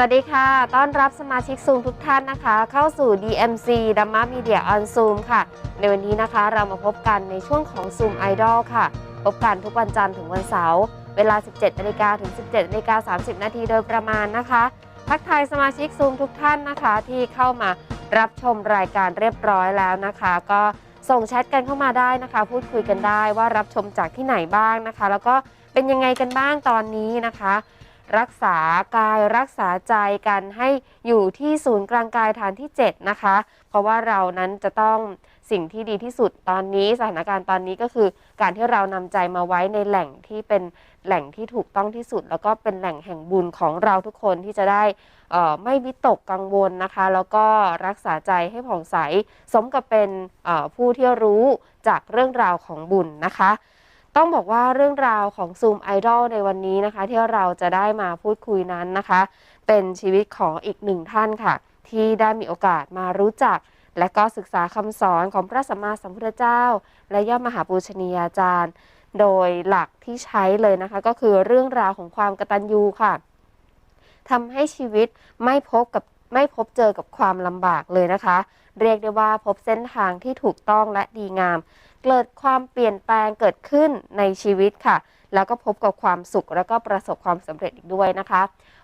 สวัสดีค่ะ ต้อนรับสมาชิกซูมทุกท่านนะคะ เข้าสู่ DMC d a m m a Media on Zoom ค่ะ ในวันนี้นะคะเรามาพบกันในช่วงของ Zoom Idol ค่ะ พบกันทุกวันจันทร์ถึงวันเสาร์ เวลา 17นาฬิกาถึง 17นาฬิกา30 นาทีโดยประมาณนะคะ ทักทายสมาชิกซูมทุกท่านนะคะ ที่เข้ามารับชมรายการเรียบร้อยแล้วนะคะ ก็ส่งแชทกันเข้ามาได้นะคะ พูดคุยกันได้ว่ารับชมจากที่ไหนบ้างนะคะ แล้วก็เป็นยังไงกันบ้างตอนนี้นะคะ รักษากายรักษาใจกันให้อยู่ที่ศูนย์กลางกายฐานที่ 7 นะคะ เพราะว่าเรานั้นจะต้องสิ่งที่ดีที่สุดตอนนี้สถานการณ์ตอนนี้ก็คือ การที่เรานำใจมาไว้ในแหล่งที่เป็นแหล่งที่ถูกต้องที่สุด แล้วก็เป็นแหล่งแห่งบุญของเราทุกคนที่จะได้ไม่วิตกกังวลนะคะ แล้วก็รักษาใจให้ผ่องใส สมกับเป็นผู้ที่รู้จากเรื่องราวของบุญนะคะ ต้องบอกว่าเรื่องราวของซูมไอดอลในวันนี้นะคะ ที่เราจะได้มาพูดคุยนั้นนะคะ เป็นชีวิตของอีกหนึ่งท่านค่ะ ที่ได้มีโอกาสมารู้จัก และก็ศึกษาคำสอนของพระสัมมาสัมพุทธเจ้า และย่ามหาปูชนียาจารย์ โดยหลักที่ใช้เลยนะคะ ก็คือเรื่องราวของความกตัญญูค่ะทำให้ชีวิตไม่พบกับไม่พบเจอกับความลำบากเลยนะคะ เรียกได้ว่าพบเส้นทางที่ถูกต้องและดีงาม เกิดความเปลี่ยนแปลงเกิดขึ้นในชีวิตค่ะ แล้วก็พบกับความสุขแล้วก็ประสบความสำเร็จอีกด้วยนะคะ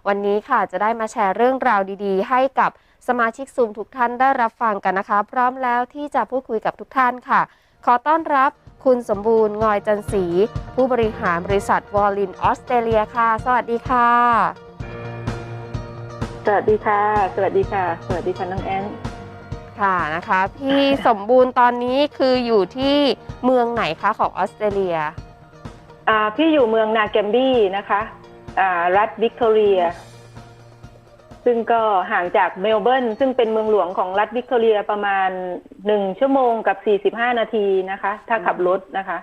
วันนี้ค่ะจะได้มาแชร์เรื่องราวดี ๆ ให้กับสมาชิกซูมทุกท่านได้รับฟังกันนะคะ พร้อมแล้วที่จะพูดคุยกับทุกท่านค่ะ ขอต้อนรับคุณสมบูรณ์งอยจันศรีผู้บริหารบริษัทวอลลินออสเตรเลียค่ะ สวัสดีค่ะ สวัสดีค่ะ สวัสดีค่ะ สวัสดีค่ะน้องแอน ค่ะนะคะพี่สมบูรณ์ตอนนี้คืออยู่ที่เมืองไหนคะของออสเตรเลียอ่าพี่อยู่เมืองนาแกมบี้นะคะอ่ารัฐวิกตอเรีย ซึ่งก็ห่างจากเมลเบิร์นซึ่งเป็นเมืองหลวงของรัฐวิกตอเรียประมาณหนึ่งชั่วโมงกับสี่สิบห้านาทีนะคะ ถ้าขับรถนะคะ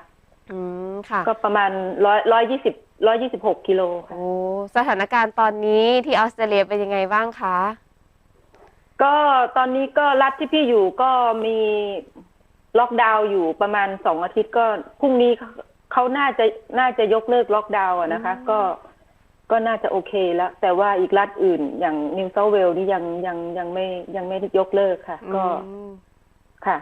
อืมค่ะ ก็ประมาณร้อยร้อยยี่สิบร้อยยี่สิบหกกิโลค่ะโอ้สถานการณ์ตอนนี้ที่ออสเตรเลียเป็นยังไงบ้างคะ ก็ตอนนี้ก็รัฐที่พี่อยู่ก็มีล็อกดาวน์อยู่ประมาณสองอาทิตย์ก็พรุ่งนี้เขาเขาน่าจะน่าจะยกเลิกล็อกดาวน์อะนะคะอืมก็ก็น่าจะโอเคแล้ว แต่ว่าอีกรัฐอื่นอย่างนิวเซาเวลนี่ยังยังยังไม่ยังไม่ได้ยกเลิกค่ะ ก็อืมค่ะ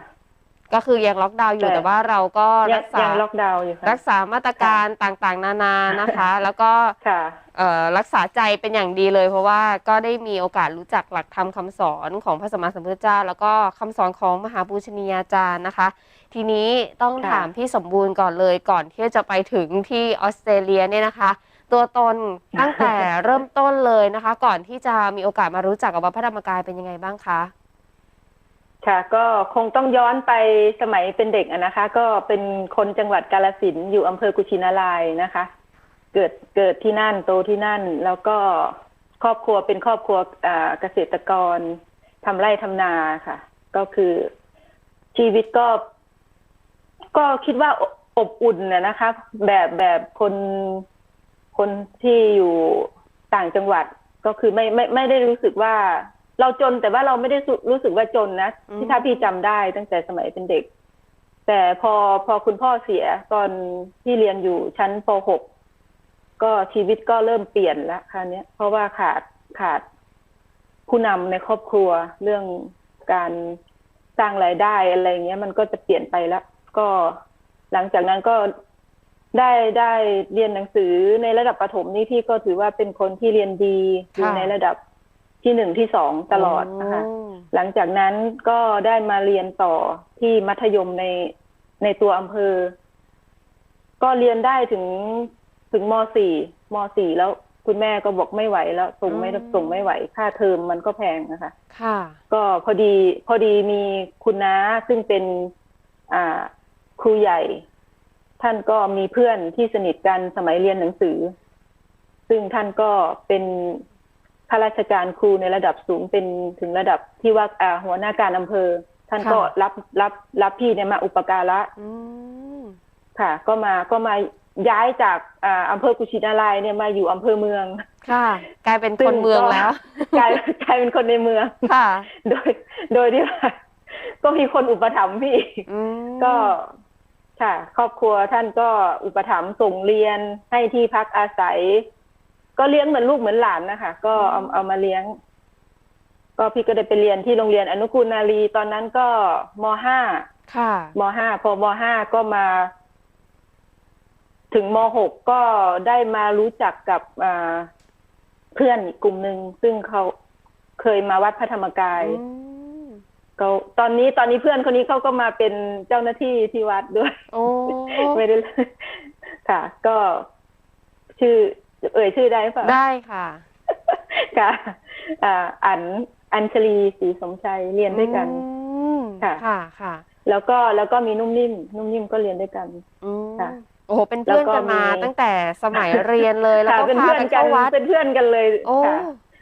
ก็คือยังล็อกดาวน์อยู่แต่แต่ว่าเราก็ยัรักษายังล็อกดาวน์อยู่ค่ะรักษามาตรการต่างๆ นานานะคะ แล้วก็ ค่ะ เอ่อรักษาใจเป็นอย่างดีเลยเพราะว่าก็ได้มีโอกาสรู้จักหลักธรรมคำสอนของพระสัมมาสัมพุทธเจ้า แล้วก็คำสอนของมหาปูชนียาจารย์นะคะ ทีนี้ต้องค่ะ ถามพี่สมบูรณ์ก่อนเลยก่อนที่จะไปถึงที่ออสเตรเลียเนี่ยนะคะ ตัวตนตั้งแต่เริ่มต้นเลยนะคะ ก่อนที่จะมีโอกาสมารู้จักกับวัดพระธรรมกายเป็นยังไงบ้างคะ ค่ะ ก็คงต้องย้อนไปสมัยเป็นเด็กอะนะคะ ก็เป็นคนจังหวัดกาลสินอยู่อำเภอกุชินารายนะคะ เกิดเกิดที่นั่นโตที่นั่น แล้วก็ครอบครัวเป็นครอบครัวเกษตรกรทำไร่ทำนาค่ะ ก็คือชีวิตก็ ก็คิดว่าอบอบอุ่นนะนะคะ แบบแบบคนคนที่อยู่ต่างจังหวัดก็คือไม่ไม่ไม่ได้รู้สึกว่า เราจนแต่ว่าเราไม่ได้รู้รู้สึกว่าจนนะอืมที่ถ้าพี่จำได้ตั้งแต่สมัยเป็นเด็ก แต่พอพอคุณพ่อเสียตอนที่เรียนอยู่ชั้นป .6 ก็ชีวิตก็เริ่มเปลี่ยนแล้วคราวเนี้ยเพราะว่าขาดขาดผู้นำในครอบครัวเรื่องการสร้างรายได้อะไรเงี้ย มันก็จะเปลี่ยนไปแล้วก็หลังจากนั้นก็ได้ได้เรียนหนังสือในระดับประถมนี่พี่ก็ถือว่าเป็นคนที่เรียนดีอยู่ค่ะในระดับ ที่หนึ่งที่สองตลอดนะคะมหลังจากนั้นก็ได้มาเรียนต่อที่มัธยมในในตัวอำเภอ ก็เรียนได้ถึงถึงม .4 ม .4 แล้วคุณแม่ก็บอกไม่ไหวแล้วส่งไม่อืมส่งไม่ไหว ค่าเทอมมันก็แพงนะคะ ค่ะ ก็พอดีพอดีมีคุณน้าซึ่งเป็นอ่าครูใหญ่ ท่านก็มีเพื่อนที่สนิทกันสมัยเรียนหนังสือ ซึ่งท่านก็เป็น ข้าราชการครูในระดับสูงเป็นถึงระดับที่ว่าอ่าหัวหน้าการอำเภอ ท่านก็ค่ะรับรับรับพี่เนี่ยมาอุปการะอืมค่ะ ก็มาก็มาย้ายจากอ่าอำเภอกุชินารายณ์เนี่ยมาอยู่อำเภอเมือง ค่ะ กลายเป็นซึ่คนเมืองก็แล้ว กลายกลายเป็นคนในเมืองค่ะ โดย โดยที่ว่าก็มีคนอุปถัมภ์พี่อืมก็ค่ะ ครอบครัวท่านก็อุปถัมภ์ส่งเรียนให้ที่พักอาศัย ก็เลี้ยงเหมือนลูกเหมือนหลานนะคะก็เอาอืมเอามาเลี้ยง ก็พี่ก็ได้ไปเรียนที่โรงเรียนอนุกูลนารีตอนนั้นก็มห้าค่ะมห้าพอมห้าก็มา ถึงมหกก็ได้มารู้จักกับอ่าเพื่อนอีกกลุ่มหนึ่งซึ่งเขาเคยมาวัดพระธรรมกายอืมก็ตอนนี้ตอนนี้เพื่อนคนนี้เขาก็มาเป็นเจ้าหน้าที่ที่วัดด้วยโอ้ไม่ได้ค่ะ ก็ชื่อ เอ่ยชื่อได้เปล่าได้ค่ะ ค่ะอ่าอันอัญชลีศรีสมชัยเรียนด้วยกันอืมค่ะค่ะค่ะ แล้วก็แล้วก็มีนุ่มนิ่ม นุ่มนิ่มก็เรียนด้วยกันอืมค่ะโอ้โหเป็นเพื่อนแล้วก็กันมามีตั้งแต่สมัยเรียนเลยแล้วค่ะก็เป็นพาเพื่อนกันกัเข้านวัดเป็นเพื่อนกันเลย โอ้ค่ะ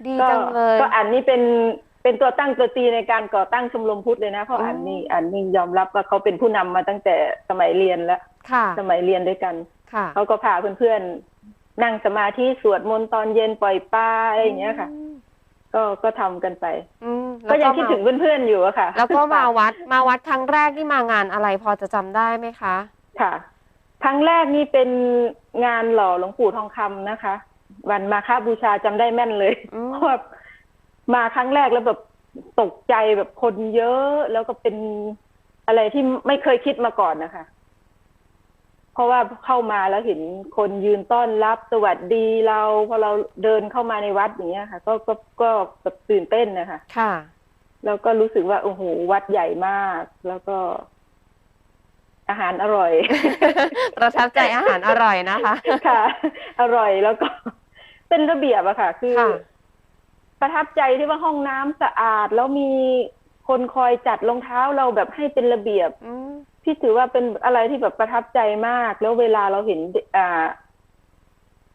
ดีก็จังเลยก็อันนี้เป็นเป็นตัวตั้งตัวตีในการก่อตั้งชมรมพุทธเลยนะเพราะอืมอันนี้อันนี้ยอมรับว่าเขาเป็นผู้นำมาตั้งแต่สมัยเรียนแล้วค่ะสมัยเรียนด้วยกันค่ะเขาก็พาเพื่อนๆ นั่งสมาธิสวดมนต์ตอนเย็นปล่อยปลาอะไรอย่างเงี้ยค่ะมก็ก็ทำกันไป อืมก็ยังแล้วคิดถึงเพื่อนๆอยู่อะค่ะ แล้วก็มาวัดมาวัดครั้งแรกที่มางานอะไรพอจะจำได้ไหมคะ ค่ะ ครั้งแรกนี่เป็นงานหล่อหลวงปู่ทองคำนะคะ วันมาฆบูชาจำได้แม่นเลยอืมเพราะว่ามาครั้งแรกแล้วแบบตกใจแบบคนเยอะแล้วก็เป็นอะไรที่ไม่เคยคิดมาก่อนนะคะเพ ราะว่าเข้ามาแล้วเห็นคนยืนต้อนรับสวัสดีเราพอเราเดินเข้ามาในวัดอย่างเงี้ยค่ะ ก็ก็ก็แบบตื่นเต้นนะคะค่ะ แล้วก็รู้สึกว่าโอ้โหวัดใหญ่มาก แล้วก็ อาหารอร่อย ประทับใจอาหารอร่อยนะคะค่ะ อร่อยแล้วก็ เป็นระเบียบอะค่ะ คือค่ะประทับใจที่ว่าห้องน้ำสะอาด แล้วมีคนคอยจัดรองเท้าเราแบบให้เป็นระเบียบอืม พี่ถือว่าเป็นอะไรที่แบบประทับใจมาก แล้วเวลาเราเห็นเด็กอ่า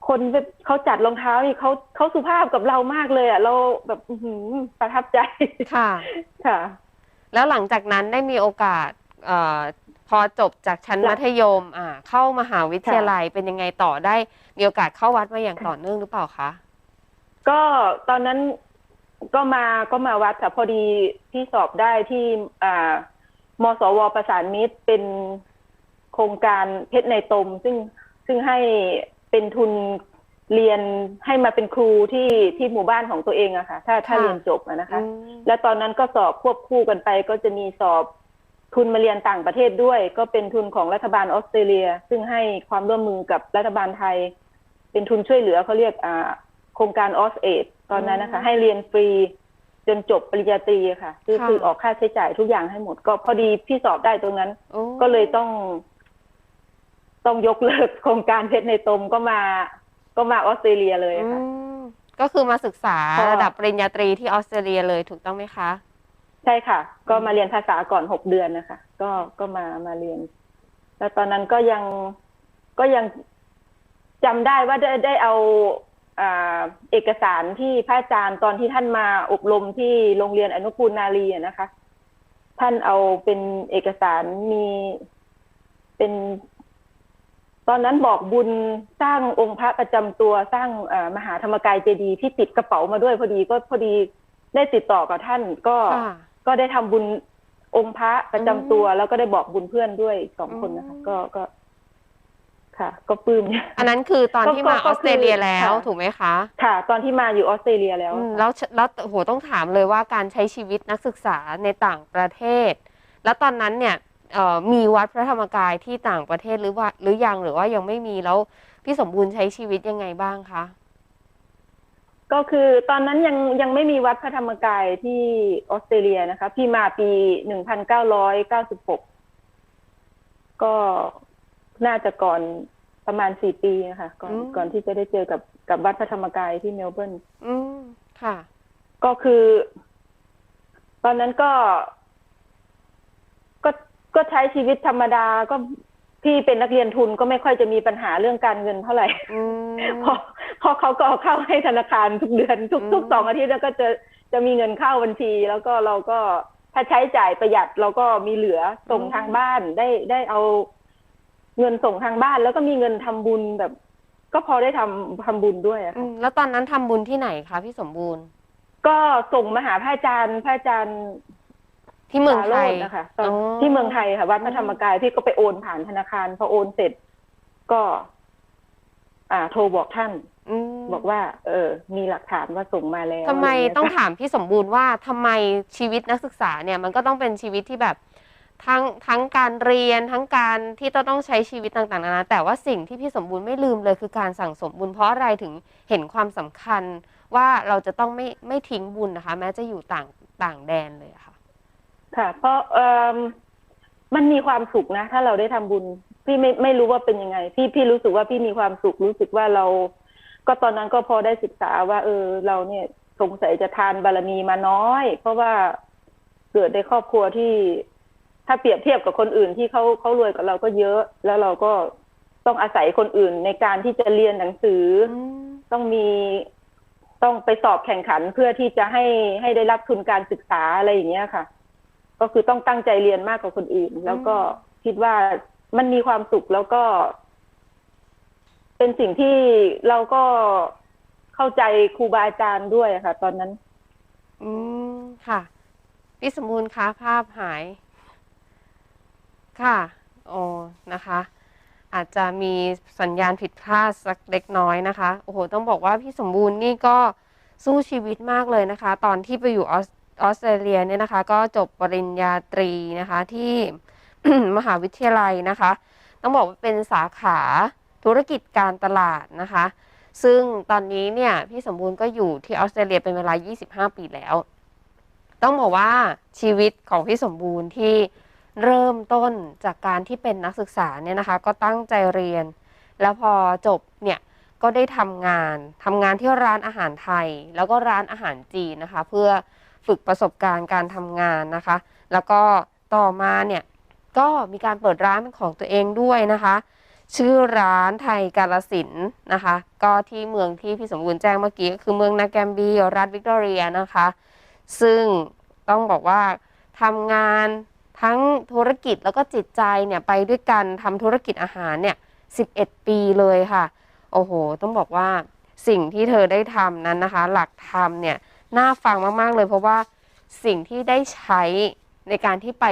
คนแบบเขาจัดรองเท้านี่เขาเขาสุภาพกับเรามากเลยอะเราแบบอื้อหือประทับใจค่ะ ค่ะ แล้วหลังจากนั้นได้มีโอกาสเอ่อพอจบจากชั้นจ้ะมัธยม อ่า เข้ามหาวิทยาลัยเป็นยังไงต่อได้ มีโอกาสเข้าวัดมาอย่างต่อเนื่องหรือเปล่าคะก็ตอนนั้นก็มาก็มาวัดค่ะพอดีที่สอบได้ที่อ่า มสวประสานมิตรเป็นโครงการเพชรในตม ซึ่งซึ่งให้เป็นทุนเรียนให้มาเป็นครูที่ที่หมู่บ้านของตัวเองอะค่ะ ถ้าถ้าค่ะเรียนจบอะนะคะอืมและตอนนั้นก็สอบควบคู่กันไป ก็จะมีสอบทุนมาเรียนต่างประเทศด้วย ก็เป็นทุนของรัฐบาลออสเตรเลีย ซึ่งให้ความร่วมมือกับรัฐบาลไทย เป็นทุนช่วยเหลือเขาเรียกอ่าโครงการออสเอดตอนนั้นนะคะ ให้เรียนฟรี จนจบปริญญาตรีอะค่ะ คือค่ะคือออกค่าใช้จ่ายทุกอย่างให้หมด ก็พอดีพี่สอบได้ตรงนั้นโอ้ก็เลยต้อง ต้องยกเลิกโครงการเพชรในตมก็มา ก็มาออสเตรเลียเลยอืค่ะมก็คือมาศึกษาก็ระดับปริญญาตรีที่ออสเตรเลียเลยถูกต้องไหมคะ ใช่ค่ะ ก็มาเรียนภาษาก่อนหกเดือนนะคะ ก็ก็มามาเรียน แล้วตอนนั้นก็ยังก็ยังจำได้ว่าได้ได้เอาอ่า เอกสารที่พระอาจารย์ตอนที่ท่านมาอบรมที่โรงเรียนอนุกูลนารีอะนะคะ ท่านเอาเป็นเอกสารมีเป็น ตอนนั้นบอกบุญสร้างองค์พระประจำตัวสร้างอ่ามหาธรรมกายเจดีย์ที่ติดกระเป๋ามาด้วยพอดีก็พอดีได้ติดต่อกับท่าน ก็ค่ะก็ได้ทำบุญองค์พระประจำตัวอืมแล้วก็ได้บอกบุญเพื่อนด้วยอีกสองคนนะคะอืมก็ก็ ค่ะ ก็ปลื้มอันนั้นคือตอนก็ที่ก็มาอก็อสเตรเลียคือแล้วค่ะถูกไหมคะ ค่ะ ตอนที่มาอยู่ออสเตรเลียแล้วอืมค่ะแล้วแล้วโหต้องถามเลยว่าการใช้ชีวิตนักศึกษาในต่างประเทศ แล้วตอนนั้นเนี่ยเอ่อมีวัดพระธรรมกายที่ต่างประเทศหรือว่า หรือยังหรือว่ายังไม่มีแล้วพี่สมบูรณ์ใช้ชีวิตยังไงบ้างคะก็คือตอนนั้นยังยังไม่มีวัดพระธรรมกายที่ออสเตรเลียนะคะ พี่มาปีหนึ่งพันเก้าร้อยเก้าสิบหกก็ น่าจะก่อนประมาณสี่ปีนะคะก่อนอืมก่อนที่จะได้เจอกับกับวัดพระธรรมกายที่เมลเบิร์นอืมค่ะ ก็คือ ตอนนั้นก็ ก็ก็ใช้ชีวิตธรรมดาก็พี่เป็นนักเรียนทุนก็ไม่ค่อยจะมีปัญหาเรื่องการเงินเท่าไหร่อืมเพอพอเขาก็เอาเข้าให้ธนาคารทุกเดือน ทุกอืมทุกสองอาทิตย์แล้วก็จะจะมีเงินเข้าบัญชี แล้วก็เราก็ถ้าใช้จ่ายประหยัดเราก็มีเหลือส่งทางบ้านได้ได้เอา เงินส่งทางบ้านแล้วก็มีเงินทำบุญแบบ ก็พอได้ทำทำบุญด้วยอะอืค่ะมแล้วตอนนั้นทำบุญที่ไหนคะพี่สมบูรณ์ ก็ส่งมาหาพระอาจารย์พระอาจารย์ที่เมืองไทยสาโรจน์นะคะตอนอ๋อที่เมืองไทยค่ะวัดพระธรรมกายพี่ก็ไปโอนผ่านธนาคารพอโอนเสร็จก็ อ่า โทรบอกท่านอืมบอกว่า เออ มีหลักฐานว่าส่งมาแล้วทำไมะรย่าเยต้องค่ะถามพี่สมบูรณ์ว่าทำไมชีวิตนักศึกษาเนี่ย มันก็ต้องเป็นชีวิตที่แบบ ทั้งทั้งการเรียนทั้งการที่จะต้องใช้ชีวิตต่างๆนานาแต่ว่าสิ่งที่พี่สมบูรณ์ไม่ลืมเลยคือการสั่งสมบุญเพราะอะไรถึงเห็นความสำคัญว่าเราจะต้องไม่ไม่ทิ้งบุญนะคะ แม้จะอยู่ต่างต่างแดนเลยค่ะ ค่ะ เพราะเออมันมีความสุขนะ ถ้าเราได้ทำบุญ พี่ไม่ไม่รู้ว่าเป็นยังไง พี่พี่รู้สึกว่าพี่มีความสุขรู้สึกว่าเรา ก็ตอนนั้นก็พอได้ศึกษาว่า เออ เราเนี่ยสงสัยจะทานบารมีมาน้อย เพราะว่าเกิดในครอบครัวที่ ถ้าเปรียบเทียบกับคนอื่นที่เขาเขารวยกว่าเราก็เยอะ แล้วเราก็ต้องอาศัยคนอื่นในการที่จะเรียนหนังสือ ต้องมีต้องไปสอบแข่งขันเพื่อที่จะให้ให้ได้รับทุนการศึกษาอะไรอย่างเงี้ยค่ะ ก็คือต้องตั้งใจเรียนมากกว่าคนอื่น แล้วก็คิดว่ามันมีความสุขแล้วก็ เป็นสิ่งที่เราก็เข้าใจครูบาอาจารย์ด้วยอะค่ะ ตอนนั้น อืมค่ะ พี่สมบูรณ์คะภาพหาย ค่ะโอ้นะคะ อาจจะมีสัญญาณผิดพลาดสักเล็กน้อยนะคะ โอ้โห ต้องบอกว่าพี่สมบูรณ์นี่ก็สู้ชีวิตมากเลยนะคะ ตอนที่ไปอยู่ออสเตรเลียเนี่ยนะคะ ก็จบปริญญาตรีนะคะที่มหาวิทยาลัยนะคะ ต้องบอกว่าเป็นสาขาธุรกิจการตลาดนะคะ ซึ่งตอนนี้เนี่ยพี่สมบูรณ์ก็อยู่ที่ออสเตรเลียเป็นเวลา 25 ปีแล้ว ต้องบอกว่าชีวิตของพี่สมบูรณ์ที่ เริ่มต้นจากการที่เป็นนักศึกษาเนี่ยนะคะ ก็ตั้งใจเรียน แล้วพอจบเนี่ยก็ได้ทำงานทำงานที่ร้านอาหารไทย แล้วก็ร้านอาหารจีนนะคะ เพื่อฝึกประสบการณ์การทำงานนะคะ แล้วก็ต่อมาเนี่ยก็มีการเปิดร้านของตัวเองด้วยนะคะ ชื่อร้านไทยกาลสินนะคะ ก็ที่เมืองที่พี่สมบูรณ์แจ้งเมื่อกี้ก็คือเมืองนาแกมบีรัฐวิกตอเรียนะคะ ซึ่งต้องบอกว่าทำงาน ทั้งธุรกิจแล้วก็จิตใจเนี่ยไปด้วยกันทำธุรกิจอาหารเนี่ย11 ปีเลยค่ะ โอ้โห ต้องบอกว่าสิ่งที่เธอได้ทำนั้นนะคะ หลักธรรมเนี่ยน่าฟังมาก ๆ เลย เพราะว่าสิ่งที่ได้ใช้ในการที่ไป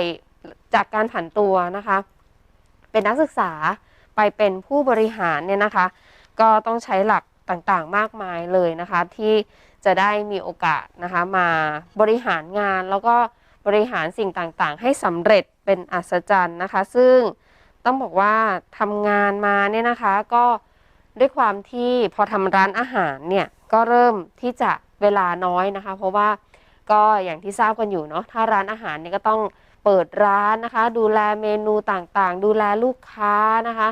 จากการผันตัวนะคะ เป็นนักศึกษาไปเป็นผู้บริหารเนี่ยนะคะ ก็ต้องใช้หลักต่างๆ มากมายเลยนะคะ ที่จะได้มีโอกาสนะคะมาบริหารงานแล้วก็ บริหารสิ่งต่างๆ ให้สำเร็จเป็นอัศจรรย์นะคะ ซึ่งต้องบอกว่าทำงานมาเนี่ยนะคะก็ด้วยความที่พอทำร้านอาหารเนี่ยก็เริ่มที่จะเวลาน้อยนะคะ เพราะว่าก็อย่างที่ทราบกันอยู่เนาะถ้าร้านอาหารเนี่ยก็ต้องเปิดร้านนะคะ ดูแลเมนูต่างๆ ดูแลลูกค้านะคะ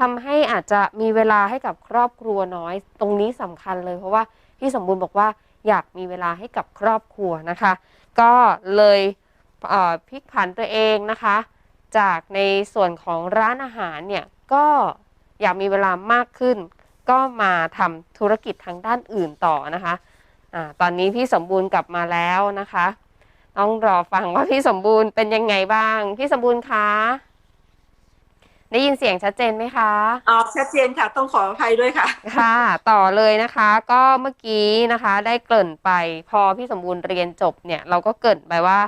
ทำให้อาจจะมีเวลาให้กับครอบครัวน้อย ตรงนี้สำคัญเลยเพราะว่าพี่สมบูรณ์บอกว่าอยากมีเวลาให้กับครอบครัวนะคะ ก็เลยเพลิกผันตัวเองนะคะ จากในส่วนของร้านอาหารเนี่ยก็อยากมีเวลามากขึ้น ก็มาทำธุรกิจทางด้านอื่นต่อนะคะอะตอนนี้พี่สมบูรณ์กลับมาแล้วนะคะ ต้องรอฟังว่าพี่สมบูรณ์เป็นยังไงบ้าง พี่สมบูรณ์คะ ได้ยินเสียงชัดเจนไหมคะอ๋อชัดเจนค่ะ ต้องขออภัยด้วยค่ะ ค่ะ ต่อเลยนะคะ ก็เมื่อกี้นะคะ ได้เกริ่นไป พอพี่สมบูรณ์เรียนจบเนี่ย เราก็เกริ่นไปว่า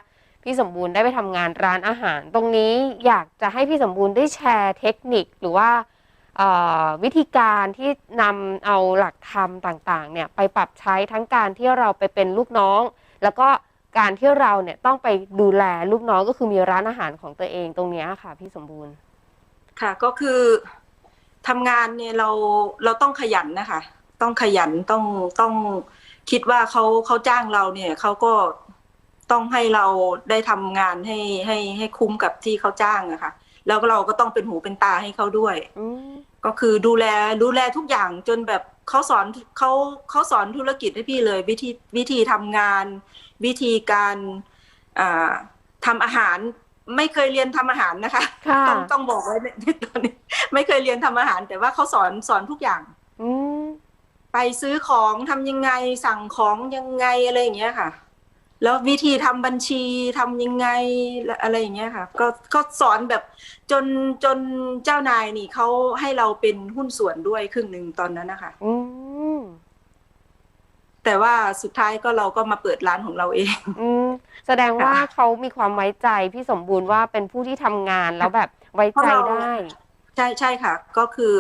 พี่สมบูรณ์ได้ไปทำงานร้านอาหาร ตรงนี้อยากจะให้พี่สมบูรณ์ได้แชร์เทคนิคหรือว่าเอ่อวิธีการที่นำเอาหลักธรรมต่างๆ เนี่ยไปปรับใช้ทั้งการที่เราไปเป็นลูกน้อง แล้วก็การที่เราเนี่ยต้องไปดูแลลูกน้องก็คือมีร้านอาหารของตัวเองตรงเนี้ยค่ะ พี่สมบูรณ์ ค่ะก็คือทำงานเนี่ยเราเราต้องขยันนะคะ ต้องขยันต้องต้องคิดว่าเขาเขาจ้างเราเนี่ยเขาก็ต้องให้เราได้ทำงานให้ให้ให้คุ้มกับที่เขาจ้างอะค่ะ แล้วเราก็ต้องเป็นหูเป็นตาให้เขาด้วย อืมก็คือดูแลดูแลทุกอย่างจนแบบเขาสอนเขาเขาสอนธุรกิจให้พี่เลย วิธีวิธีทำงาน วิธีการอ่าทำอาหาร ไม่เคยเรียนทำอาหารนะคะค่ะต้องต้องบอกไว้ในในตอนนี้ไม่เคยเรียนทำอาหาร แต่ว่าเขาสอนสอนทุกอย่างอืมไปซื้อของทำยังไงสั่งของยังไงอะไรอย่างเงี้ยค่ะ แล้ววิธีทำบัญชีทำยังไงอะไรอย่างเงี้ยค่ะ ก็ก็สอนแบบจนจนเจ้านายนี่เขาให้เราเป็นหุ้นส่วนด้วยครึ่งหนึ่งตอนนั้นนะคะอืม แต่ว่าสุดท้ายก็เราก็มาเปิดร้านของเราเอง อืมแสดงว่าค่ะ เขามีความไว้ใจพี่สมบูรณ์ว่าเป็นผู้ที่ทำงานแล้วแบบไว้ใจได้ ใช่ใช่ค่ะ ก็คือ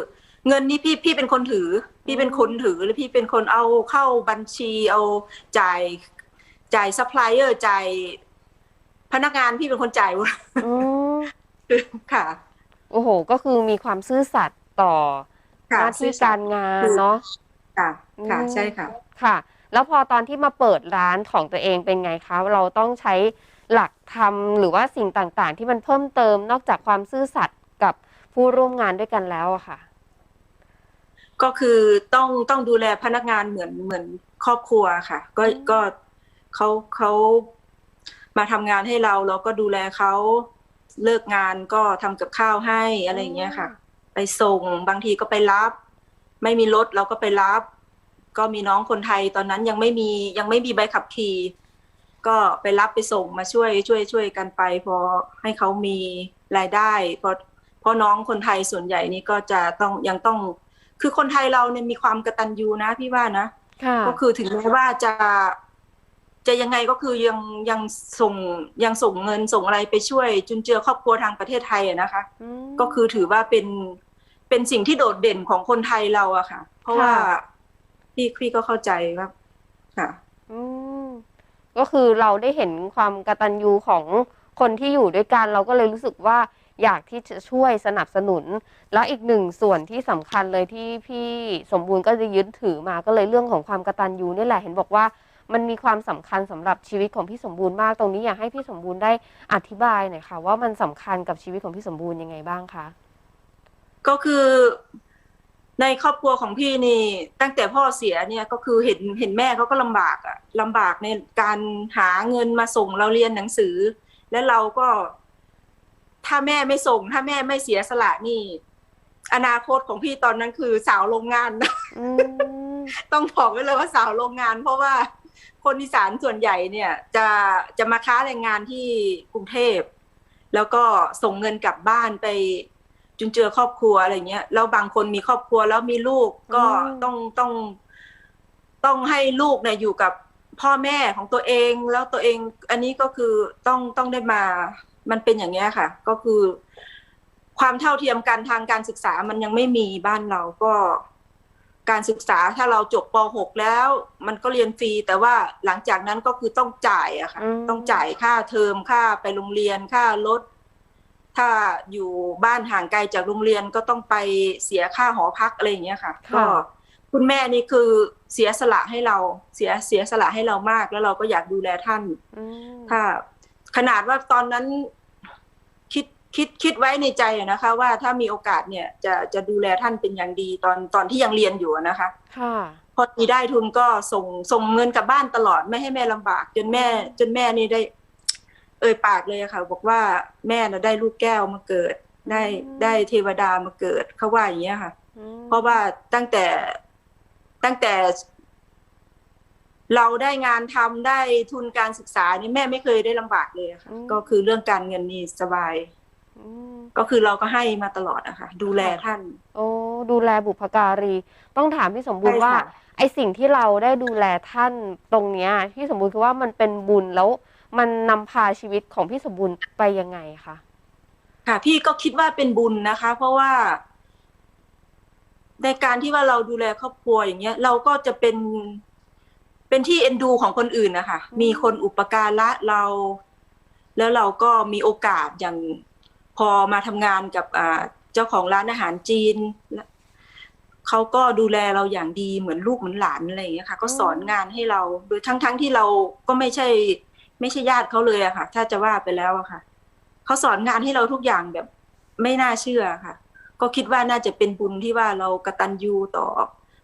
เงินนี่พี่พี่เป็นคนถือ พี่เป็นคนถือแล้วพี่เป็นคนเอาเข้าบัญชีเอาจ่ายจ่ายซัพพลายเออร์จ่ายพนักงานพี่เป็นคนจ่ายหมดอืมค่ะ โอ้โห ก็คือมีความซื่อสัตย์ต่อหค่ะน้าที่การงานเนาะ ค่ะ ค่ะ อืม ใช่ค่ะ ค่ะ แล้วพอตอนที่มาเปิดร้านของตัวเองเป็นไงคะเราต้องใช้หลักธรรมหรือว่าสิ่งต่างๆ ที่มันเพิ่มเติมนอกจากความซื่อสัตย์กับผู้ร่วมงานด้วยกันแล้วอะค่ะ ก็คือต้องต้องดูแลพนักงานเหมือนเหมือนครอบครัวค่ะ ก็อืมก็เขาเขามาทำงานให้เราเราก็ดูแลเขาเลิกงานก็ทำกับข้าวให้อะไรอย่างเงี้ยค่ะ ไปส่งบางทีก็ไปรับ ไม่มีรถเราก็ไปรับ ก็มีน้องคนไทยตอนนั้นยังไม่มียังไม่มีใบขับขี่ก็ไปรับไปส่งมาช่วยช่วยช่วยกันไป พอให้เขามีรายได้เพราะเพราะน้องคนไทยส่วนใหญ่นี่ก็จะต้องยังต้อง คือคนไทยเราเนี่ยมีความกตัญญูนะพี่ว่านะค่ะก็คือถึงแม้ว่าจะจะยังไงก็คือยังยังส่งยังส่งเงินส่งอะไรไปช่วย จุนเจือครอบครัวทางประเทศไทยอะนะคะมก็คือถือว่าเป็นเป็นสิ่งที่โดดเด่นของคนไทยเราอะค่ะ เพราะว่าค่ะ พี่พี่ก็เข้าใจว่าค่ะอืมก็คือเราได้เห็นความกตัญญูของคนที่อยู่ด้วยกันเราก็เลยรู้สึกว่าอยากที่จะช่วยสนับสนุน แล้วอีกหนึ่งส่วนที่สำคัญเลยที่พี่สมบูรณ์ก็จะยึดถือมาก็เลยเรื่องของความกตัญญูนี่แหละเห็นบอกว่ามันมีความสำคัญสำหรับชีวิตของพี่สมบูรณ์มากตรงนี้อยากให้พี่สมบูรณ์ได้อธิบายหน่อยค่ะว่ามันสำคัญกับชีวิตของพี่สมบูรณ์ยังไงบ้างคะก็คือ ในครอบครัวของพี่นี่ตั้งแต่พ่อเสียเนี่ยก็คือเห็นเห็นแม่เขาก็ลำบากอะลำบากในการหาเงินมาส่งเราเรียนหนังสือ และเราก็ ถ้าแม่ไม่ส่ง ถ้าแม่ไม่เสียสละนี่ อนาคตของพี่ตอนนั้นคือสาวโรงงานนะอืมต้องบอกไว้เลยว่าสาวโรงงาน เพราะว่า คนอีสานส่วนใหญ่เนี่ย จะจะมาค้าแรงงานที่กรุงเทพแล้วก็ส่งเงินกลับบ้านไป จุนเจือครอบครัวอะไรเงี้ยแล้วบางคนมีครอบครัวแล้วมีลูกก็อืมต้องต้อง ต้องให้ลูกเนี่ยอยู่กับพ่อแม่ของตัวเองแล้วตัวเอง อันนี้ก็คือต้องต้องได้มา มันเป็นอย่างเงี้ยค่ะ ก็คือ ความเท่าเทียมกันทางการศึกษามันยังไม่มีบ้านเราก็การศึกษาถ้าเราจบป .6 แล้ว มันก็เรียนฟรี แต่ว่าหลังจากนั้นก็คือต้องจ่ายอะค่ะอืมต้องจ่ายค่าเทอมค่าไปโรงเรียนค่ารถ ถ้าอยู่บ้านห่างไกลจากโรงเรียนก็ต้องไปเสียค่าหอพักอะไรอย่างเงี้ยค่ะค่ะก็คุณแม่นี่คือเสียสละให้เราเสียเสียสละให้เรามากแล้วเราก็อยากดูแลท่านอืมถ้าขนาดว่าตอนนั้นคิดคิดคิดไว้ในใจอะนะคะ ว่าถ้ามีโอกาสเนี่ยจะจะดูแลท่านเป็นอย่างดีตอนตอนที่ยังเรียนอยู่อะนะคะค่ะพอมีได้ทุนก็ส่งส่งเงินกลับบ้านตลอดไม่ให้แม่ลำบาก จนแม่ จนแม่นี่ได้ เอ่ยปากเลยอะค่ะ บอกว่าแม่น่ะได้ลูกแก้วมาเกิด ได้อืมได้เทวดามาเกิดเขาว่าอย่างเงี้ยค่ะอืมเพราะว่าตั้งแต่ตั้งแต่ เราได้งานทำได้ทุนการศึกษานี่แม่ไม่เคยได้ลำบากเลยอะค่ะ ก็คือเรื่องการเงินนี่สบายอืมก็คือเราก็ให้มาตลอดอะค่ะ ดูแลท่าน โอ้ดูแลบุพการี ต้องถามพี่สมบูรณ์ใช่ค่ะว่า ไอสิ่งที่เราได้ดูแลท่านตรงเนี้ยพี่สมบูรณ์คือว่ามันเป็นบุญแล้ว มันนำพาชีวิตของพี่สมบูรณ์ไปยังไงคะค่ะ พี่ก็คิดว่าเป็นบุญนะคะ เพราะว่า ในการที่ว่าเราดูแลครอบครัวอย่างเงี้ย เราก็จะเป็นเป็นที่เอ็นดูของคนอื่นนะคะอืมมีคนอุปการะเรา แล้วเราก็มีโอกาสอย่างพอมาทำงานกับอ่าเจ้าของร้านอาหารจีนเขาก็ดูแลเราอย่างดีเหมือนลูกเหมือนหลานอะไรอย่างเงี้ยค่ะ ก็สอนงานให้เรา โดยทั้งทั้งที่เราก็ไม่ใช่ ไม่ใช่ญาติเขาเลยอะค่ะ ถ้าจะว่าไปแล้วอะค่ะเขาสอนงานให้เราทุกอย่างแบบไม่น่าเชื่อค่ะ ก็คิดว่าน่าจะเป็นบุญที่ว่าเรากตัญญูต่อ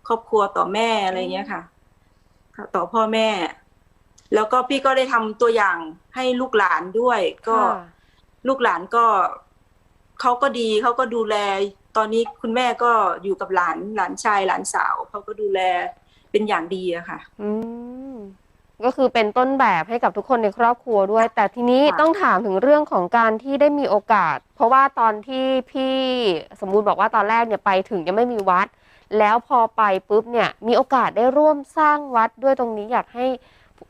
ครอบครัวต่อแม่อะไรเงี้ยค่ะต่อพ่อแม่ แล้วก็พี่ก็ได้ทำตัวอย่างให้ลูกหลานด้วย ก็ค่ะลูกหลานก็เขาก็ดีเขาก็ดูแล ตอนนี้คุณแม่ก็อยู่กับหลานหลานชายหลานสาวเขาก็ดูแลเป็นอย่างดีอะค่ะ อืม ก็คือเป็นต้นแบบให้กับทุกคนในครอบครัวด้วย แต่ทีนี้ค่ะต้องถามถึงเรื่องของการที่ได้มีโอกาส เพราะว่าตอนที่พี่สมบูรณ์บอกว่าตอนแรกเนี่ยไปถึงยังไม่มีวัด แล้วพอไปปุ๊บเนี่ยมีโอกาสได้ร่วมสร้างวัดด้วยตรงนี้อยากให้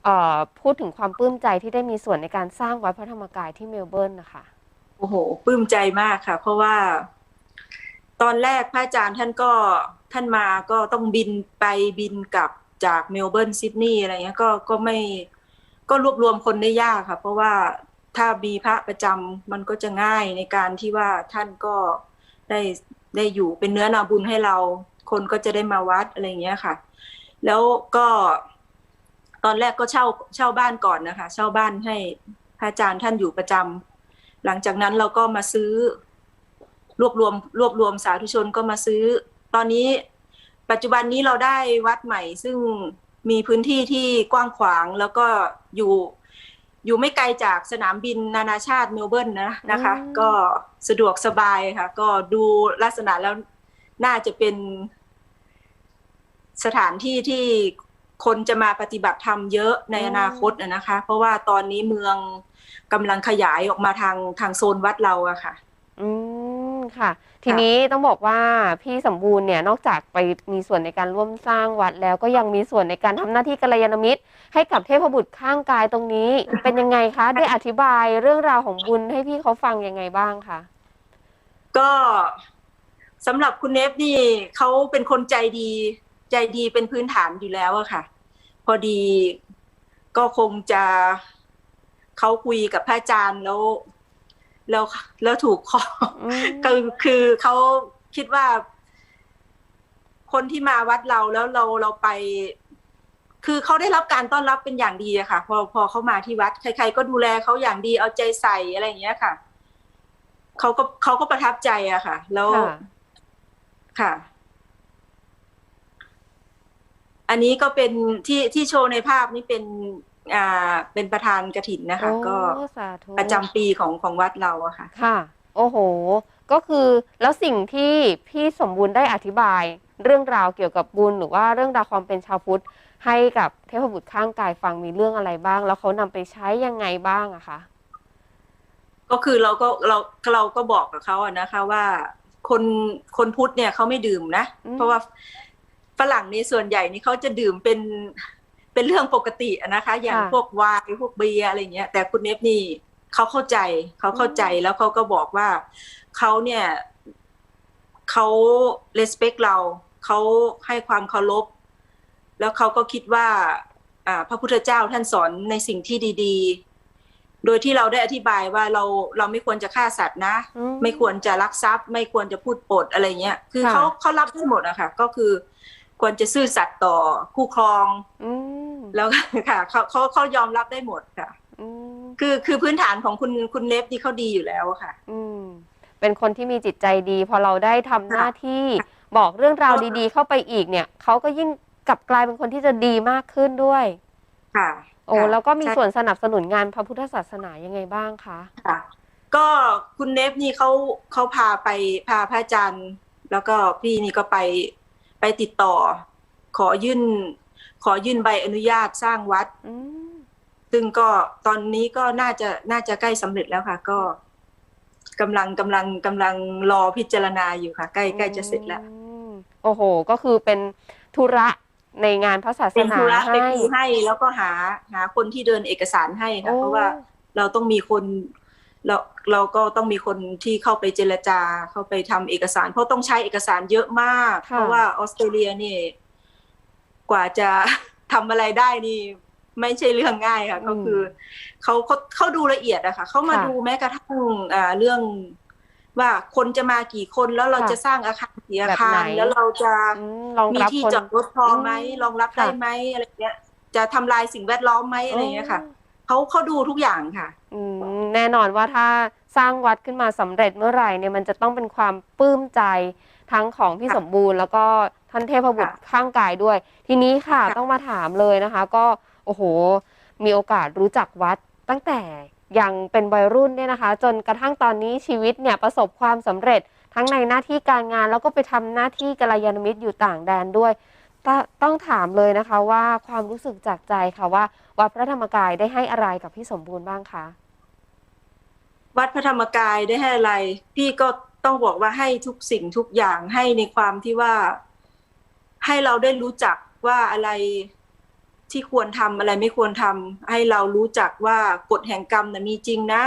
เอ่อพูดถึงความปลื้มใจที่ได้มีส่วนในการสร้างวัดพระธรรมกายที่เมลเบิร์นนะคะโอ้โหปลื้มใจมากค่ะ เพราะว่า ตอนแรกพระอาจารย์ท่านก็ท่านมาก็ต้องบินไปบินกลับ จากเมลเบิร์นซิดนีย์อะไรเงี้ยก็ก็ไม่ก็รวบรวมคนได้ยากค่ะ เพราะว่าถ้ามีพระประจำมันก็จะง่ายในการที่ว่าท่านก็ได้ได้อยู่เป็นเนื้อนาบุญให้เรา คนก็จะได้มาวัดอะไรเงี้ยค่ะ แล้วก็ตอนแรกก็เช่าเช่าบ้านก่อนนะคะ เช่าบ้านให้พระอาจารย์ท่านอยู่ประจำหลังจากนั้นเราก็มาซื้อ รวบรวม รวบรวมสาธุชนก็มาซื้อ ตอนนี้ ปัจจุบันนี้เราได้วัดใหม่ ซึ่งมีพื้นที่ที่กว้างขวางแล้วก็อยู่อยู่ไม่ไกลจากสนามบินนานาชาติเมลเบิร์นนะนะคะอืมก็สะดวกสบายค่ะ ก็ดูลักษณะแล้วน่าจะเป็นสถานที่ที่คนจะมาปฏิบัติธรรมเยอะในอนาคตนะนะคะ เพราะว่าตอนนี้เมืองกำลังขยายออกมาทางทางโซนวัดเราอะค่ะ อืม ค่ะ ทีนี้ต้องบอกว่าพี่สมบูรณ์เนี่ยนอกจากไปมีส่วนในการร่วมสร้างวัดแล้วก็ยังมีส่วนในการทำหน้าที่กัลยาณมิตร ให้กับเทพบุตรข้างกายตรงนี้ เป็นยังไงคะได้อธิบายเรื่องราวของบุญให้พี่เขาฟังยังไงบ้างคะก็สำหรับคุณเนฟนี่เขาเป็นคนใจดี ใจดีเป็นพื้นฐานอยู่แล้วอะค่ะ พอดีก็คงจะเขาคุยกับพระอาจารย์แล้ว แล้วแล้วถูกคออืมคือคือเขาคิดว่า คนที่มาวัดเราแล้วเราเราไป คือเขาได้รับการต้อนรับเป็นอย่างดีอะค่ะ พอพอเขามาที่วัด ใคร ๆ ก็ดูแลเขาอย่างดีเอาใจใส่อะไรอย่างเงี้ยค่ะเขาก็เขาก็ประทับใจอะค่ะ แล้วค่ะค่ะอันนี้ก็เป็นที่ที่โชว์ในภาพนี่เป็น อ่าเป็นประธานกระถินนะคะ ก็โอ้สาธุประจำปีของของวัดเราอะค่ะ ค่ะ โอ้โห ก็คือแล้วสิ่งที่พี่สมบูรณ์ได้อธิบาย เรื่องราวเกี่ยวกับบุญหรือว่าเรื่องราวความเป็นชาวพุทธให้กับเทพบุตรข้างกายฟังมีเรื่องอะไรบ้าง แล้วเขานำไปใช้ยังไงบ้างอะคะก็คือเราก็เราเราก็บอกกับเขาอะนะคะว่าคนคนพุทธเนี่ยเขาไม่ดื่มนะอืมเพราะว่าฝรั่งนี่ส่วนใหญ่นี่เขาจะดื่มเป็น เป็นเรื่องปกติอะนะคะ อย่างพวกไวน์พวกเบียร์อะไรเงี้ย แต่คุณเนฟนี่เขาเข้าใจเขาเข้าใจแล้วเขาก็บอกว่าเขาเนี่ยเขา respect เราเขาให้ความเคารพแล้วเขาก็คิดว่าอ่าพระพุทธเจ้าท่านสอนในสิ่งที่ดีๆ โดยที่เราได้อธิบายว่าเราเราไม่ควรจะฆ่าสัตว์นะอืไม่ควรจะลักทรัพย์ ไม่ควรจะพูดปดอะไรเงี้ย คือค่ะเขาเขารับได้หมดอะค่ะก็คือควรจะซื่อสัตย์ต่อคู่ครองอืม แล้วค่ะเขาเขาเขายอมรับได้หมดค่ะอืมคือคือพื้นฐานของคุณคุณเนฟนี่เขาดีอยู่แล้วอะค่ะ อืมเป็นคนที่มีจิตใจดี พอเราได้ทำหน้าที่ค่ะบอกเรื่องราวดีๆ เข้าไปอีกเนี่ยเขาก็ยิ่งกลับกลายเป็นคนที่จะดีมากขึ้นด้วย ค่ะ โอ้ค่ะแล้วก็มีใช่ส่วนสนับสนุนงานพระพุทธศาสนายังไงบ้างคะค่ะ ก็คุณเนฟนี่เขาเขาพาไปพาพระอาจารย์ แล้วก็พี่นี่ก็ไปไปติดต่อ ขอยื่น ขอยื่นใบอนุญาตสร้างวัดอืมซึ่งก็ตอนนี้ก็น่าจะน่าจะใกล้สำเร็จแล้วค่ะ ก็กำลังกำลังกำลังรอพิจารณาอยู่ค่ะ ใกล้ใกล้จะเสร็จแล้วอืมโอ้โห ก็คือเป็นธุระในงานพระศาสเป็นนาธุระไปให้คุยให้แล้วก็หาหาคนที่เดินเอกสารให้ค่ะโอ้เพราะว่าเราต้องมีคนเราเราก็ต้องมีคนที่เข้าไปเจรจาเข้าไปทำเอกสาร เพราะต้องใช้เอกสารเยอะมากค่ะเพราะว่าออสเตรเลียนี่ กว่าจะทำอะไรได้นี่ไม่ใช่เรื่องง่ายค่ะ ก็คือเขาเขาเขาดูละเอียดอะค่ะเขามาดูแม้กระทั่งอ่าเรื่องว่าคนจะมากี่คนแล้วเราจะสร้างอาคารกี่อาคารแล้วเราจะอืมรองมีรับที่คนจอดรถพอไหมอืมรองรับได้ค่ะไหมอะไรเงี้ย จะทำลายสิ่งแวดล้อมไหมอะไรเงี้ยค่ะเขาเขาดูทุกอย่างค่ะ อืมแน่นอนว่าถ้าสร้างวัดขึ้นมาสำเร็จเมื่อไหร่เนี่ยมันจะต้องเป็นความปลื้มใจทั้งของพี่ค่ะสมบูรณ์แล้วก็ ท่านเทพบุตรค่ะข้างกายด้วย ทีนี้ค่ะค่ะต้องมาถามเลยนะคะ ก็โอ้โห มีโอกาสรู้จักวัดตั้งแต่ยังเป็นวัยรุ่นเนี่ยนะคะ จนกระทั่งตอนนี้ชีวิตเนี่ยประสบความสำเร็จทั้งในหน้าที่การงานแล้วก็ไปทำหน้าที่กัลยาณมิตรอยู่ต่างแดนด้วยตต้องถามเลยนะคะว่าความรู้สึกจากใจค่ะว่า วัดพระธรรมกายได้ให้อะไรกับพี่สมบูรณ์บ้างคะวัดพระธรรมกายได้ให้อะไร พี่ก็ต้องบอกว่าให้ทุกสิ่งทุกอย่างให้ในความที่ว่า ให้เราได้รู้จักว่าอะไรที่ควรทำอะไรไม่ควรทำให้เรารู้จักว่ากฎแห่งกรรมนะมีจริงนะ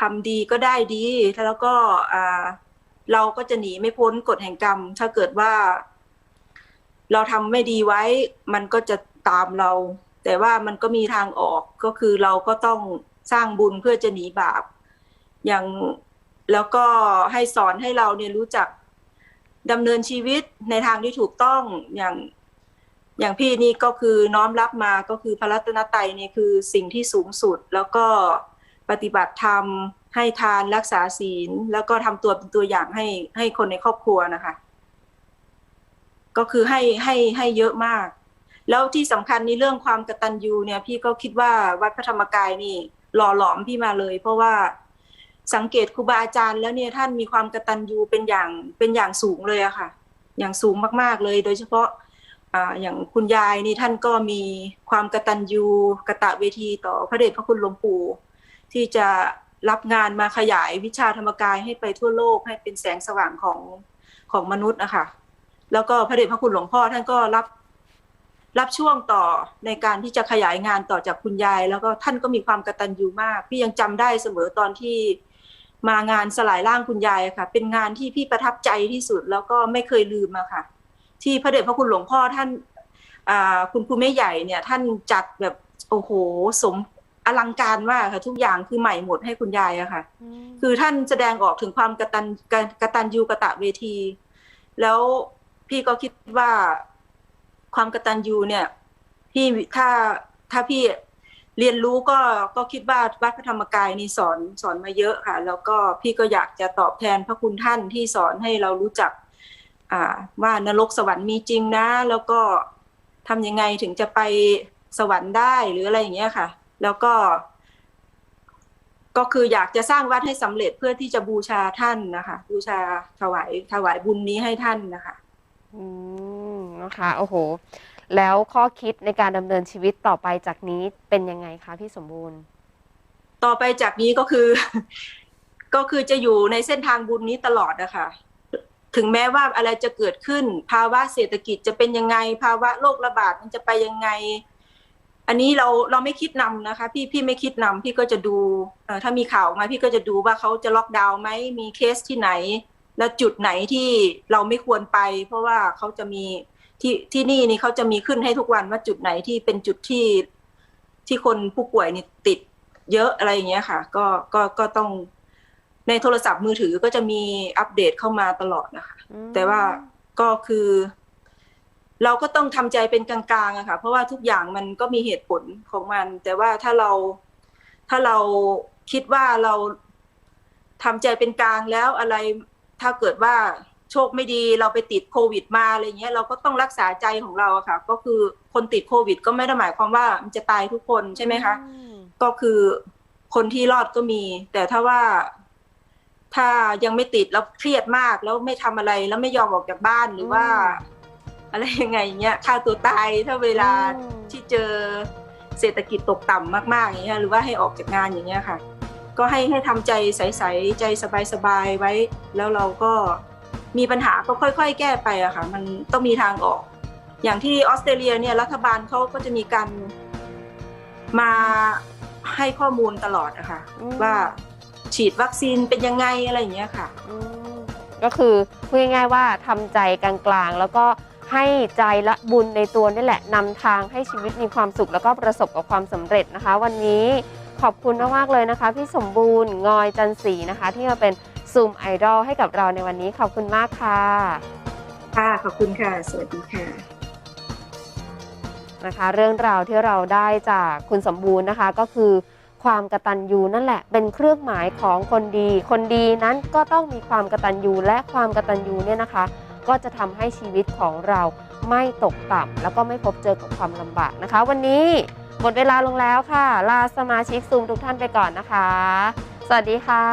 ทำดีก็ได้ดีแล้วก็อ่าเราก็จะหนีไม่พ้นกฎแห่งกรรม ถ้าเกิดว่า เราทำไม่ดีไว้ มันก็จะตามเรา แต่ว่ามันก็มีทางออกก็คือเราก็ต้องสร้างบุญเพื่อจะหนีบาป อย่างแล้วก็ให้สอนให้เราเนี่ยรู้จัก ดำเนินชีวิตในทางที่ถูกต้องอย่างอย่างพี่นี่ก็คือน้อมรับมาก็คือพระรัตนตรัยนี่คือสิ่งที่สูงสุด แล้วก็ปฏิบัติธรรมให้ทานรักษาศีล แล้วก็ทำตัวเป็นตัวอย่างให้ให้คนในครอบครัวนะคะ ก็คือให้ให้ให้เยอะมาก แล้วที่สำคัญในเรื่องความกตัญญูเนี่ย พี่ก็คิดว่าวัดพระธรรมกายนี่หล่อหลอมพี่มาเลย เพราะว่า สังเกตครูบาอาจารย์แล้วเนี่ยท่านมีความกระตัญญูเป็นอย่างเป็นอย่างสูงเลยอะค่ะ อย่างสูงมากๆเลย โดยเฉพาะอย่างคุณยายนี่ท่านก็มีความกระตัญญูกระตะเวทีต่อพระเดชพระคุณหลวงปู่ที่จะรับงานมาขยายวิชาธรรมกายให้ไปทั่วโลกให้เป็นแสงสว่างของของมนุษย์นะคะแล้วก็พระเดชพระคุณหลวงพ่อท่านก็รับรับช่วงต่อในการที่จะขยายงานต่อจากคุณยาย แล้วก็ท่านก็มีความกระตัญญูมาก พี่ยังจำได้เสมอตอนที่ มางานสลายร่างคุณยายอะค่ะ เป็นงานที่พี่ประทับใจที่สุดแล้วก็ไม่เคยลืมอะค่ะ ที่พระเดชพระคุณหลวงพ่อท่านอ่าคุณครูแม่ใหญ่เนี่ย ท่านจัดแบบโอ้โหสมอลังการมากค่ะ ทุกอย่างคือใหม่หมดให้คุณยายอะค่ะ คือท่านแสดงออกถึงความกตัญกกตัญญูกะตะเวที แล้วพี่ก็คิดว่าความกตัญญูเนี่ย พี่ถ้าถ้าพี่ เรียนรู้ก็ก็คิดว่าวัดพระธรรมกายนี่สอนสอนมาเยอะค่ะ แล้วก็พี่ก็อยากจะตอบแทนพระคุณท่านที่สอนให้เรารู้จักว่านรกสวรรค์มีจริงนะ แล้วก็ทำยังไงถึงจะไปสวรรค์ได้หรืออะไรอย่างเงี้ยค่ะ แล้วก็ ก็คืออยากจะสร้างวัดให้สำเร็จเพื่อที่จะบูชาท่านนะคะ บูชาถวายถวายบุญนี้ให้ท่านนะคะ อืมนะคะโอ้โห แล้วข้อคิดในการดำเนินชีวิตต่อไปจากนี้เป็นยังไงคะพี่สมบูรณ์ ต่อไปจากนี้ก็คือ ก็คือจะอยู่ในเส้นทางบุญนี้ตลอดนะคะถึงแม้ว่าอะไรจะเกิดขึ้น ภาวะเศรษฐกิจจะเป็นยังไง ภาวะโรคระบาดมันจะไปยังไง อันนี้เราเราไม่คิดนำนะคะ พี่พี่ไม่คิดนำพี่ก็จะดูถ้ามีข่าวมาพี่ก็จะดูว่าเขาจะล็อกดาวน์ไหมมีเคสที่ไหน แล้วจุดไหนที่เราไม่ควรไป เพราะว่าเขาจะมี ที่ที่นี่นี่เขาจะมีขึ้นให้ทุกวันว่าจุดไหนที่เป็นจุดที่ที่คนผู้ป่วยนี่ติดเยอะอะไรอย่างเงี้ยค่ะ ก็ก็ก็ต้องในโทรศัพท์มือถือก็จะมีอัปเดตเข้ามาตลอดนะคะอืมแต่ว่าก็คือ เราก็ต้องทำใจเป็นกลางๆอะค่ะ เพราะว่าทุกอย่างมันก็มีเหตุผลของมัน แต่ว่าถ้าเราถ้าเราคิดว่าเราทำใจเป็นกลางแล้วอะไรถ้าเกิดว่า โชคไม่ดีเราไปติดโควิดมาอะไรเงี้ยเราก็ต้องรักษาใจของเราอะค่ะ ก็คือคนติดโควิด ก็ไม่ได้หมายความว่ามันจะตายทุกคนใช่ไหมคะอืมก็คือคนที่รอดก็มี แต่ถ้าว่า ถ้ายังไม่ติดแล้วเครียดมากแล้วไม่ทำอะไรแล้วไม่ยอมออกจากบ้านหรือว่า อะไรยังไงเงี้ยฆ่าตัวตายถ้าเวลาอืมที่เจอเศรษฐกิจตกต่ำมากๆอย่างเงี้ยหรือว่าให้ออกจากงานอย่างเงี้ยค่ะ ก็ให้ให้ทำใจใสๆใจสบายๆไว้ แล้วเราก็ มีปัญหาก็ค่อย ๆ แก้ไปอะค่ะ มันต้องมีทางออก อย่างที่ออสเตรเลียเนี่ยรัฐบาลเขาก็จะมีการมาให้ข้อมูลตลอดอะค่ะอืมว่าฉีดวัคซีนเป็นยังไงอะไรอย่างเงี้ยค่ะอืมก็คือพูดง่ายๆว่าทำใจกลางๆ แล้วก็ให้ใจและบุญในตัวนี่แหละนำทางให้ชีวิตมีความสุข แล้วก็ประสบกับความสำเร็จนะคะ วันนี้ขอบคุณมากๆเลยนะคะ พี่สมบูรณ์งอยจันสีนะคะ ที่มาเป็น ซูมไอดอลให้กับเราในวันนี้ขอบคุณมากค่ะ ค่ะขอบคุณค่ะ สวัสดีค่ะนะคะ เรื่องราวที่เราได้จากคุณสมบูรณ์นะคะ ก็คือความกตัญญูนั่นแหละเป็นเครื่องหมายของคนดี คนดีนั้นก็ต้องมีความกตัญญูและความกตัญญูเนี่ยนะคะ ก็จะทำให้ชีวิตของเราไม่ตกต่ำแล้วก็ไม่พบเจอกับความลำบากนะคะ วันนี้หมดเวลาลงแล้วค่ะ ลาสมาชิกซูมทุกท่านไปก่อนนะคะ สวัสดีค่ะ